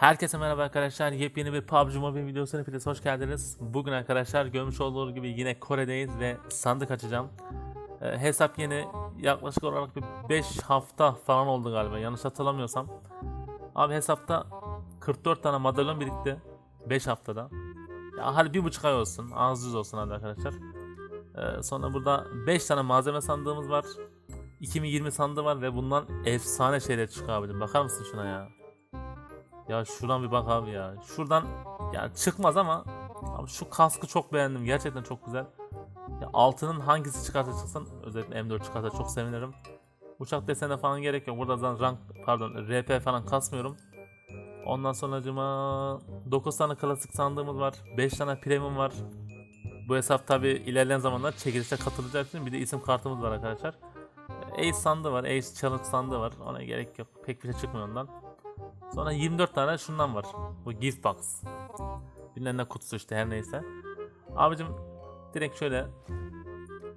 Herkese merhaba arkadaşlar. Yepyeni bir PUBG Mobile videosuna hepiniz hoş geldiniz. Bugün arkadaşlar görmüş olduğunuz gibi yine Kore'deyiz ve sandık açacağım. Ee, hesap yeni yaklaşık olarak bir 5 hafta falan oldu galiba yanlış hatırlamıyorsam. Abi hesapta 44 tane madalyon birikti 5 haftada. Ya hadi bir buçuk ay olsun az düz olsun hadi arkadaşlar. Ee, sonra burada 5 tane malzeme sandığımız var. 2020 sandığı var ve bundan efsane şeyler çıkıyor abicim. Bakar mısın şuna ya? Ya şuradan bir bak abi ya. Şuradan ya çıkmaz ama abi şu kaskı çok beğendim. Gerçekten çok güzel. Ya altının hangisi çıkarsa çıksın özellikle M4 çıkarsa çok sevinirim. Uçak desene falan gerek yok. Burada zaten rank pardon RP falan kasmıyorum. Ondan sonracıma 9 tane klasik sandığımız var. 5 tane premium var. Bu hesap tabi ilerleyen zamanlar çekilişe katılacak için bir de isim kartımız var arkadaşlar. Ace sandığı var. Ace challenge sandığı var. Ona gerek yok. Pek bir şey çıkmıyor ondan. Sonra 24 tane şundan var. Bu gift box. Bilmem ne kutusu işte her neyse. Abicim direkt şöyle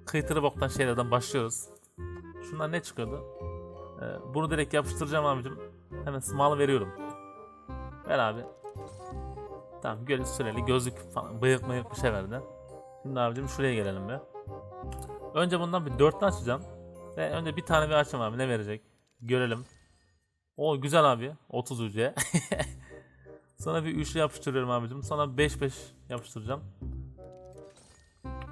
kıytırı boktan şeylerden başlıyoruz. Şundan ne çıkıyordu? Ee, bunu direkt yapıştıracağım abicim. Hemen small veriyorum. Ver abi. Tamam göz süreli gözlük falan bıyık mıyık bir şey verdi. Şimdi abicim şuraya gelelim be. Önce bundan bir dörtlü açacağım. Ve önce bir tane bir açayım abi ne verecek? Görelim. O güzel abi. 30 UC. Sonra bir üçlü yapıştırıyorum abicim. Sonra 5-5 yapıştıracağım.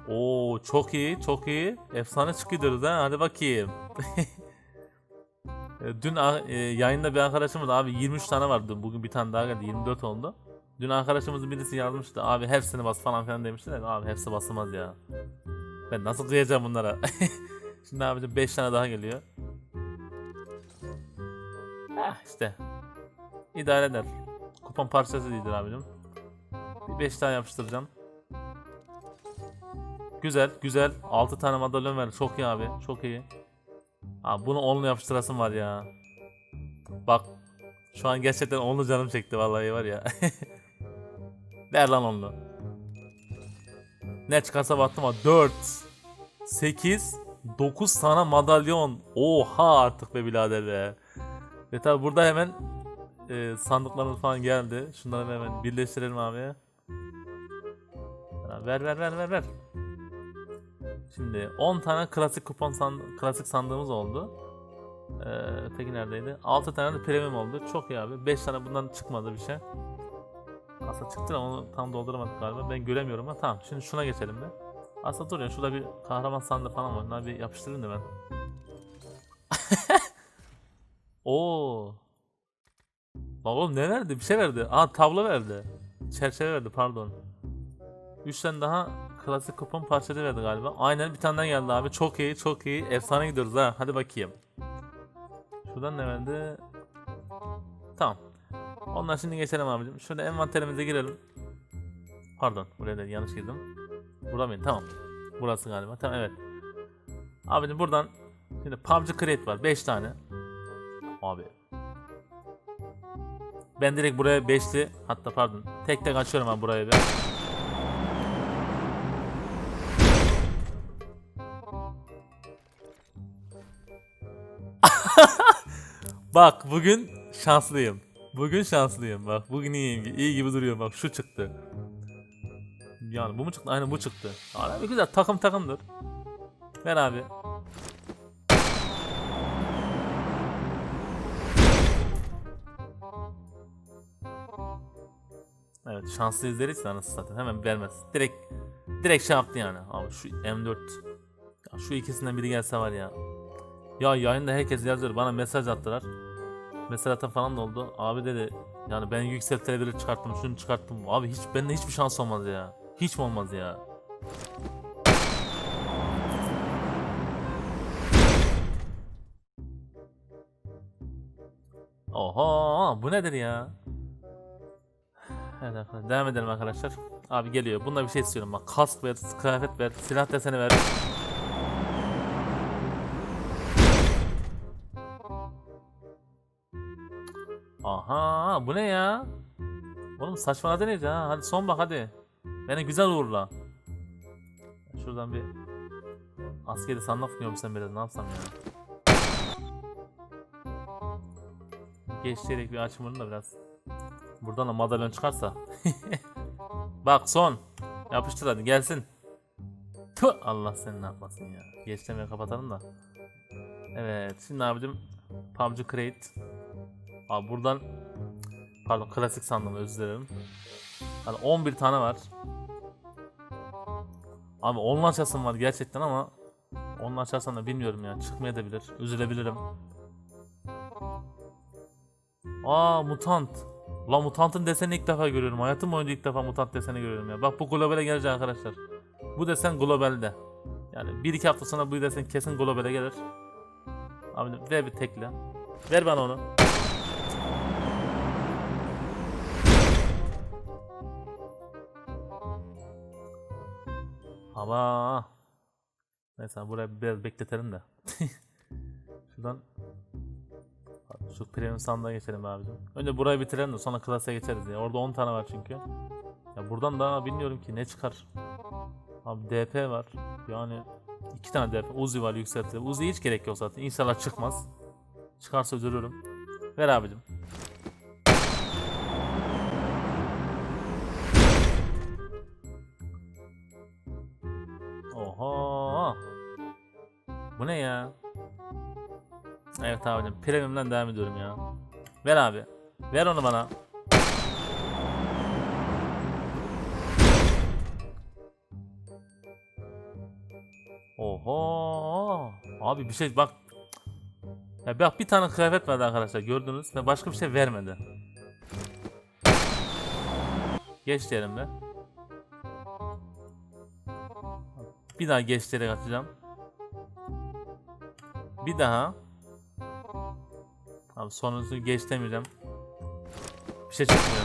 Oo çok iyi, çok iyi. Efsane çıkıyoruz ha. Hadi bakayım. E, Dün e, yayında bir arkadaşımız abi 23 tane vardı. Bugün bir tane daha geldi. 24 oldu. Dün arkadaşımızın birisi yazmıştı. Abi hepsini bas falan filan demişti de abi hepsi basılmaz ya. Ben nasıl kıyacağım bunlara? Şimdi abicim 5 tane daha geliyor. İşte. İdare eder. Kupon parçası değildir abicim. Bir 5 tane yapıştıracağım. Güzel, güzel. 6 tane madalyon verdi. Çok iyi abi. Çok iyi. Abi bunu onlu yapıştırasım var ya. Bak. Şu an gerçekten onlu canım çekti vallahi var ya. Ver lan onlu. Ne çıkarsa baktım ama 4 8 9 tane madalyon. Oha artık be birader. Ve tabi burada hemen e, sandıklarımız falan geldi. Şunları hemen birleştirelim abi. Ver ver ver ver ver. Şimdi 10 tane klasik kupon sand klasik sandığımız oldu. Ee, peki neredeydi? 6 tane de premium oldu. Çok iyi abi. 5 tane bundan çıkmadı bir şey. Aslında çıktı da onu tam dolduramadık galiba. Ben göremiyorum ama tamam. Şimdi şuna geçelim de. Aslında dur ya şurada bir kahraman sandığı falan var. Bunları bir yapıştırayım da ben. Oo. Bak oğlum ne verdi? Bir şey verdi. Aa tablo verdi. Çerçeve verdi pardon. 3 tane daha klasik kupon parçası verdi galiba. Aynen bir tane geldi abi. Çok iyi çok iyi. Efsane gidiyoruz ha. Hadi bakayım. Şuradan ne verdi? Tamam. Ondan şimdi geçelim abicim. Şöyle envanterimize girelim. Pardon buraya da yanlış girdim. Burada mıydı? Tamam. Burası galiba. Tamam evet. Abicim buradan şimdi PUBG Create var. 5 tane. Abi. Ben direkt buraya beşli hatta pardon tek tek açıyorum ben buraya bir. Bak bugün şanslıyım. Bugün şanslıyım bak. Bugün iyiyim. iyi gibi duruyor bak şu çıktı. Yani bu mu çıktı? Aynen bu çıktı. Abi güzel takım takımdır. Ver abi. Evet şanslı izleriz anasını satayım hemen vermez. Direkt direkt şey yaptı yani. Abi şu M4 ya şu ikisinden biri gelse var ya. Ya yayında herkes yazıyor bana mesaj attılar. Mesaj atan falan da oldu. Abi dedi yani ben yükseltilebilir çıkarttım şunu çıkarttım. Abi hiç bende hiçbir şans olmaz ya. Hiç mi olmaz ya? Oha bu nedir ya? Evet arkadaşlar devam edelim arkadaşlar. Abi geliyor. Bunda bir şey istiyorum bak. Kask ver, kıyafet ver, silah deseni ver. Aha bu ne ya? Oğlum saçmaladı neydi ha? Hadi son bak hadi. Beni güzel uğurla. Şuradan bir askeri sandık mı sen biraz ne yapsam ya? Geçerek bir açım da biraz Buradan da madalyon çıkarsa. Bak son. Yapıştır hadi gelsin. Tüh, Allah seni ne yapmasın ya. Geçlemeyi kapatalım da. Evet şimdi abicim PUBG Create. Abi buradan pardon klasik sandım özür dilerim. Hani 11 tane var. Abi onun açasım var gerçekten ama onun açarsan da bilmiyorum ya çıkmayabilir. Üzülebilirim. Aa mutant. La mutantın deseni ilk defa görüyorum. Hayatım boyunca ilk defa mutant deseni görüyorum ya. Bak bu globale gelecek arkadaşlar. Bu desen globalde. Yani bir iki hafta sonra bu desen kesin globale gelir. Abi ver bir tekle. Ver bana onu. Ama Neyse buraya biraz bekletelim de. Şuradan şu premium sandığa geçelim abicim. Önce burayı bitirelim de sonra klasa geçeriz ya. Orada 10 tane var çünkü. Ya buradan daha bilmiyorum ki ne çıkar. Abi DP var. Yani iki tane DP. Uzi var yükseltti. Uzi hiç gerek yok zaten. İnşallah çıkmaz. Çıkarsa üzülürüm. Ver abicim. Oha. Bu ne ya? Evet abicim premium'dan devam ediyorum ya. Ver abi. Ver onu bana. Oho. Abi bir şey bak. Ya bak bir tane kıyafet verdi arkadaşlar gördünüz ve başka bir şey vermedi. Geç diyelim be. Bir daha geç atacağım. Bir daha. Abi sonrasını geç demeyeceğim. Bir şey çıkmıyor.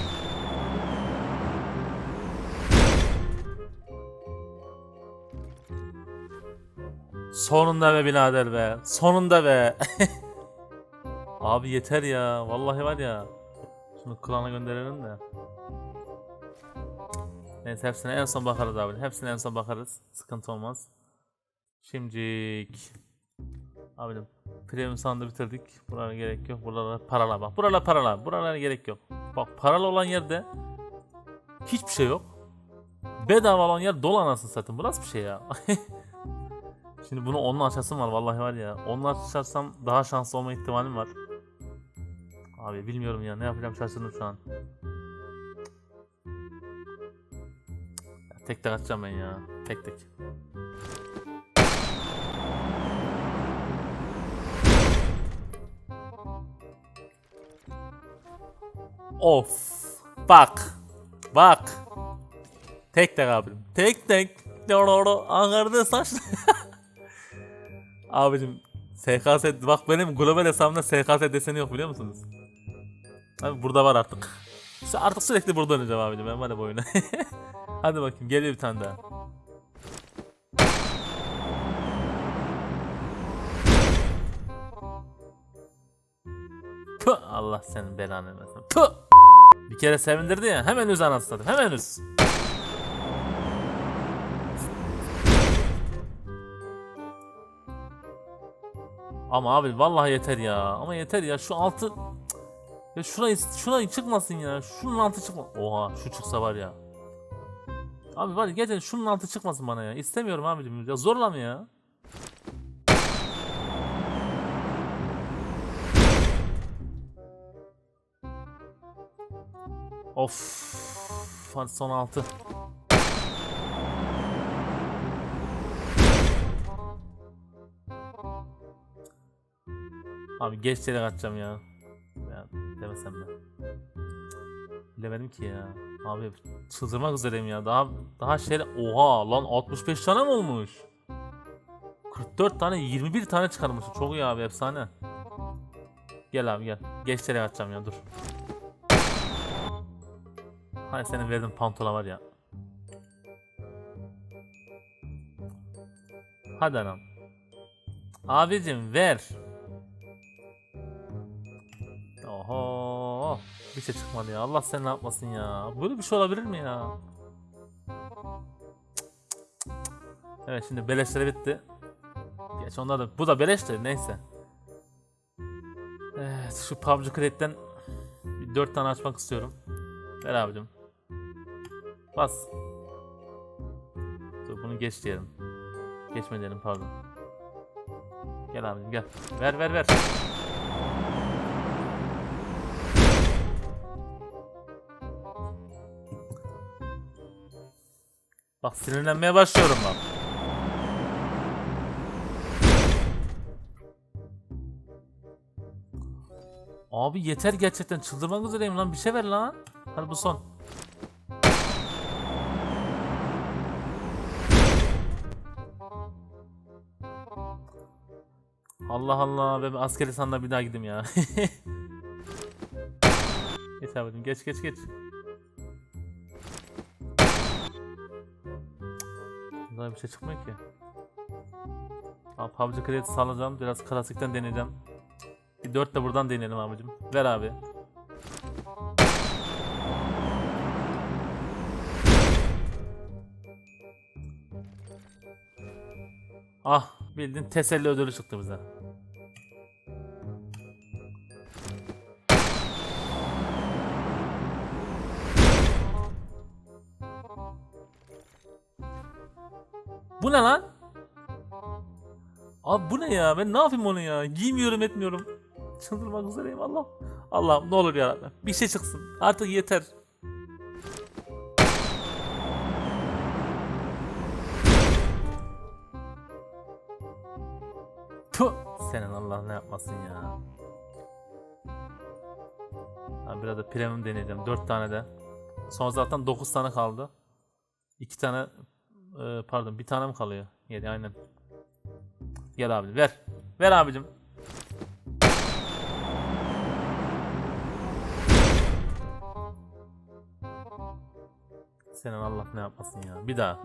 Sonunda be birader be. Sonunda be. Abi yeter ya. Vallahi var ya. Şunu klana gönderelim de. Neyse hepsine en son bakarız abi. Hepsine en son bakarız. Sıkıntı olmaz. Şimdilik. Abim premium sandı bitirdik. Buralara gerek yok. Buralara paralar bak. Buralar paralar. Buralara gerek yok. Bak paralı olan yerde hiçbir şey yok. Bedava olan yer dolu anasını satın. Bu nasıl bir şey ya? Şimdi bunu onunla açasım var vallahi var ya. Onunla açarsam daha şanslı olma ihtimalim var. Abi bilmiyorum ya ne yapacağım şaşırdım şu an. Tek tek açacağım ben ya. Tek tek. Of. Bak. Bak. Tek tek abim. Tek tek. Doğru Ankara'da saç. Abicim SKS bak benim global hesabımda SKS deseni yok biliyor musunuz? Abi burada var artık. Artık sürekli burada oynayacağım abicim ben ya bu oyuna. Hadi bakayım geliyor bir tane daha. Puh, Allah senin belanı vermesin. Puh! Bir kere sevindirdi ya hemen üz anasını hemen üz. Ama abi vallahi yeter ya. Ama yeter ya şu altı ya şurayı şurayı çıkmasın ya. Şunun altı çıkma. Oha şu çıksa var ya. Abi var ya gerçekten şunun altı çıkmasın bana ya. İstemiyorum abicim ya. Zorlama ya. Of. Hadi son altı. Abi geç çeyrek atacağım ya. Ya demesem mi? Bilemedim ki ya. Abi çıldırmak üzereyim ya. Daha daha şey oha lan 65 tane mi olmuş? 44 tane 21 tane çıkarmışım. Çok iyi abi efsane. Gel abi gel. Geç çeyrek atacağım ya dur. Hay senin verdiğin pantolon var ya. Hadi anam. Abicim ver. Oho. Bir şey çıkmadı ya. Allah seni ne yapmasın ya. Böyle bir şey olabilir mi ya? Evet şimdi beleşleri bitti. Geç onlar da bu da beleşti neyse. Evet şu PUBG Crate'den 4 tane açmak istiyorum. Ver abicim. Bas. Dur bunu geç diyelim. Geçme diyelim pardon. Gel abicim gel. Ver ver ver. Bak sinirlenmeye başlıyorum bak. Abi yeter gerçekten çıldırmak üzereyim lan bir şey ver lan. Hadi bu son. Allah Allah ben askeri sandığa bir daha gideyim ya. geç abicim geç geç geç. Daha bir şey çıkmıyor ki. Abi PUBG kredi salacağım. Biraz klasikten deneyeceğim. Bir 4 de buradan deneyelim abicim. Ver abi. Ah bildiğin teselli ödülü çıktı bize. Bu ne lan? Abi bu ne ya? Ben ne yapayım onu ya? Giymiyorum etmiyorum. Çıldırmak üzereyim Allah. Allah'ım ne olur ya. Bir şey çıksın. Artık yeter. Puh. Senin Allah ne yapmasın ya. Ha, biraz da premium deneyeceğim. 4 tane de. Son zaten 9 tane kaldı. 2 tane e, pardon bir tane mi kalıyor? 7 aynen. Gel abi ver. Ver abicim. Senin Allah ne yapmasın ya. Bir daha.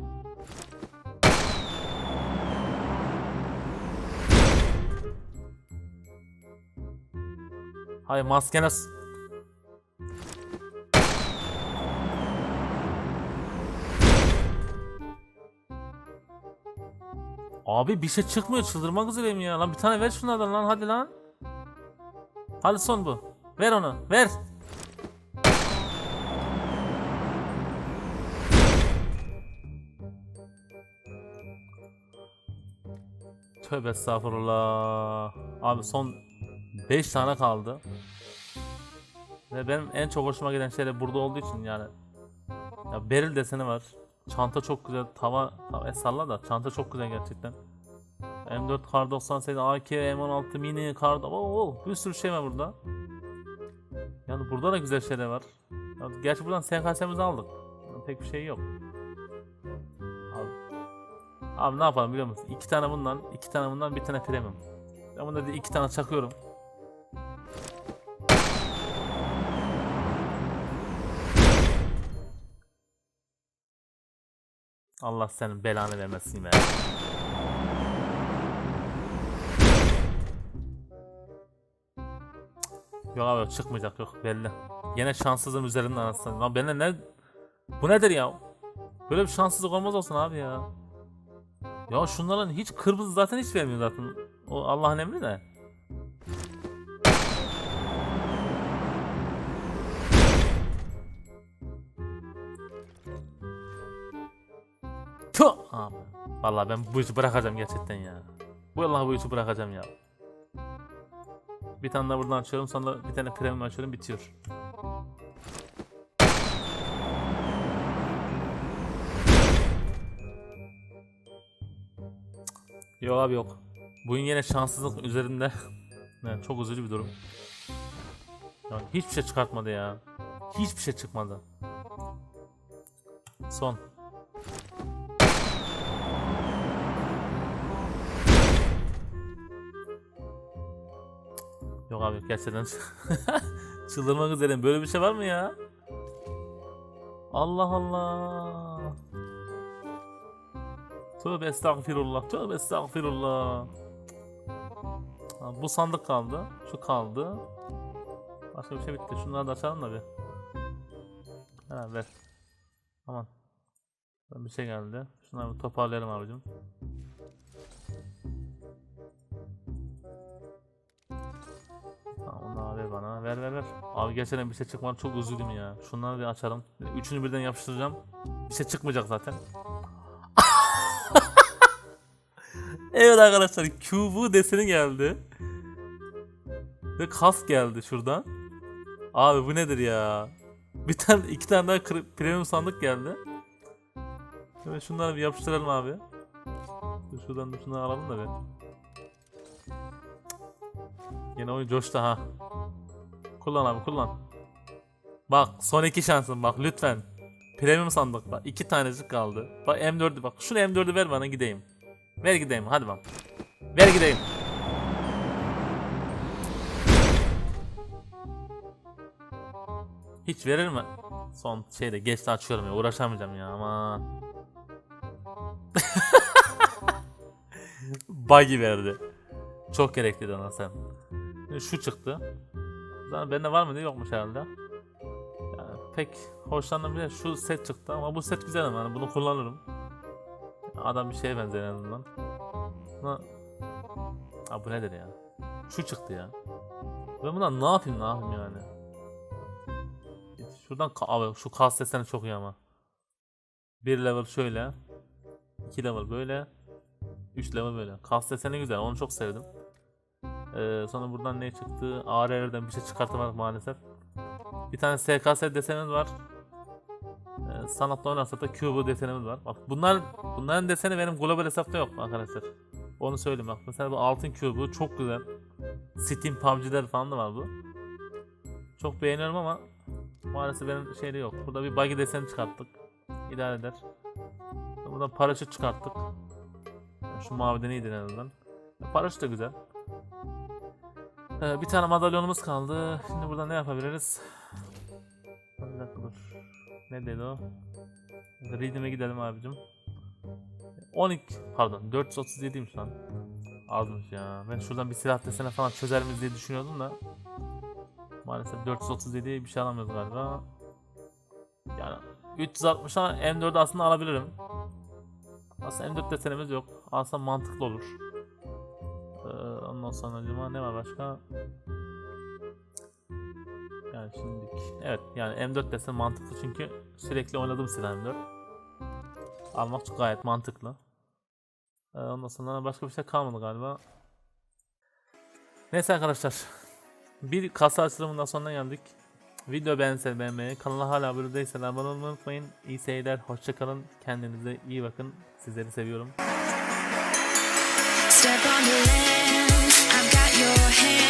Hay maskene Abi bir şey çıkmıyor çıldırmak üzereyim ya. Lan bir tane ver şunlardan lan hadi lan. Hadi son bu. Ver onu. Ver. Tövbe estağfurullah. Abi son 5 tane kaldı. Ve benim en çok hoşuma giden şey de burada olduğu için yani. Ya Beril deseni var. Çanta çok güzel. Tava, tava salla da çanta çok güzel gerçekten. M4 kar 98, AK, M16 mini, kar oo, bir sürü şey var burada. Yani burada da güzel şeyler var. Ya, gerçi buradan SKS'mizi aldık. Pek bir şey yok. Abi, abi ne yapalım biliyor musun? İki tane bundan, iki tane bundan, bir tane premium. Ben bunda iki tane çakıyorum. Allah senin belanı vermesin be. Yok abi çıkmayacak yok belli. Yine şanssızın üzerinden anasını. Lan benimle ne... Bu nedir ya? Böyle bir şanssızlık olmaz olsun abi ya. Ya şunların hiç kırmızı zaten hiç vermiyor zaten. O Allah'ın emri de. Tüh! Abi. Vallahi ben bu işi bırakacağım gerçekten ya. Vallahi bu işi bırakacağım ya. Bir tane daha buradan açıyorum sonra bir tane premium açıyorum bitiyor. Yok abi yok. Bugün yine şanssızlık üzerinde. yani çok üzücü bir durum. Yani hiçbir şey çıkartmadı ya. Hiçbir şey çıkmadı. Son. Abi gerçekten çıldırmak üzereyim. Böyle bir şey var mı ya? Allah Allah. Tövbe estağfirullah. Tövbe estağfirullah. Ha, bu sandık kaldı. Şu kaldı. Başka bir şey bitti. Şunları da açalım da bir. Ha, ver. Aman. Bir şey geldi. Şunları bir toparlayalım abicim. Tamam onu abi bana. Ver ver ver. Abi gerçekten bir şey çıkmadı çok üzüldüm ya. Şunları bir açalım. Üçünü birden yapıştıracağım. Bir şey çıkmayacak zaten. evet arkadaşlar QB deseni geldi. Ve kas geldi şuradan. Abi bu nedir ya? Bir tane iki tane daha premium sandık geldi. Evet şunları bir yapıştıralım abi. Şuradan da şunları alalım da bir. Yine oyun coştu ha. Kullan abi kullan. Bak son iki şansın bak lütfen. Premium sandık bak iki tanecik kaldı. Bak M4'ü bak şunu M4'ü ver bana gideyim. Ver gideyim hadi bak. Ver gideyim. Hiç verir mi? Son şeyde geçti açıyorum ya uğraşamayacağım ya ama. Buggy verdi. Çok gerekliydi ona sen. Şu çıktı. Zaten bende var mı diye yokmuş herhalde. Yani pek hoşlandığım bir şey şu set çıktı ama bu set güzel ama yani bunu kullanırım. Adam bir şeye benzer en azından. Buna... Aa, bu nedir ya? Şu çıktı ya. Ben bundan ne yapayım ne yapayım yani? Şuradan abi şu kas deseni çok iyi ama. Bir level şöyle. iki level böyle. Üç level böyle. Kas deseni güzel onu çok sevdim. Ee, sonra buradan ne çıktı? ARR'den bir şey çıkartamadık maalesef. Bir tane SKS desenimiz var. Ee, sanatla oynarsa da Cubo desenimiz var. Bak bunlar bunların deseni benim global hesapta yok arkadaşlar. Onu söyleyeyim bak. Mesela bu altın Cubo çok güzel. Steam PUBG'ler falan da var bu. Çok beğeniyorum ama maalesef benim şeyde yok. Burada bir buggy deseni çıkarttık. İdare eder. Buradan paraşüt çıkarttık. Şu maviden iyidir en azından. Paraşüt de güzel. Ee, bir tane madalyonumuz kaldı. Şimdi burada ne yapabiliriz? Ne dedi o? Redeem'e gidelim abicim. 12 pardon 437'ymiş lan. Azmış ya. Ben şuradan bir silah desene falan çözer miyiz diye düşünüyordum da. Maalesef 437 bir şey alamıyoruz galiba. Yani 360'a M4'ü aslında alabilirim. Aslında M4 desenimiz yok. Alsam mantıklı olur. Sonra acaba ne var başka? Yani şimdilik evet yani M4 desen mantıklı çünkü sürekli oynadığım silah M4. Almak çok gayet mantıklı. Ee, ondan sonra başka bir şey kalmadı galiba. Neyse arkadaşlar. Bir kasa açılımından sonra geldik. Video beğense beğenmeyi, kanala hala abone değilseniz abone olmayı unutmayın. İyi seyirler, hoşçakalın. Kendinize iyi bakın. Sizleri seviyorum. Step on the land, your hand.